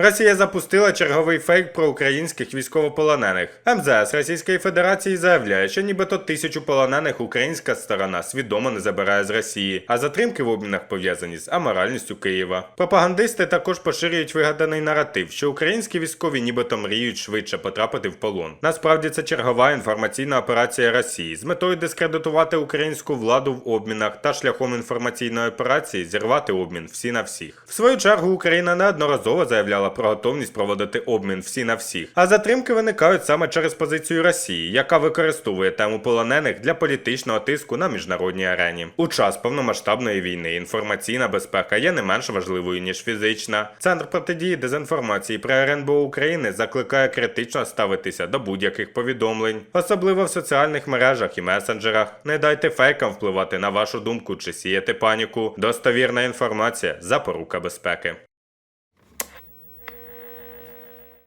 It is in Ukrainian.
Росія запустила черговий фейк про українських військовополонених. МЗС Російської Федерації заявляє, що нібито тисячу полонених українська сторона свідомо не забирає з Росії, а затримки в обмінах пов'язані з аморальністю Києва. Пропагандисти також поширюють вигаданий наратив, що українські військові нібито мріють швидше потрапити в полон. Насправді це чергова інформаційна операція Росії з метою дискредитувати українську владу в обмінах та шляхом інформаційної операції зірвати обмін всі на всіх. В свою чергу Україна неодноразово заявляла про готовність проводити обмін всі на всіх. А затримки виникають саме через позицію Росії, яка використовує тему полонених для політичного тиску на міжнародній арені. У час повномасштабної війни інформаційна безпека є не менш важливою ніж фізична. Центр протидії дезінформації при РНБО України закликає критично ставитися до будь-яких повідомлень, особливо в соціальних мережах і месенджерах. Не дайте фейкам впливати на вашу думку чи сіяти паніку. Достовірна інформація запорука безпеки.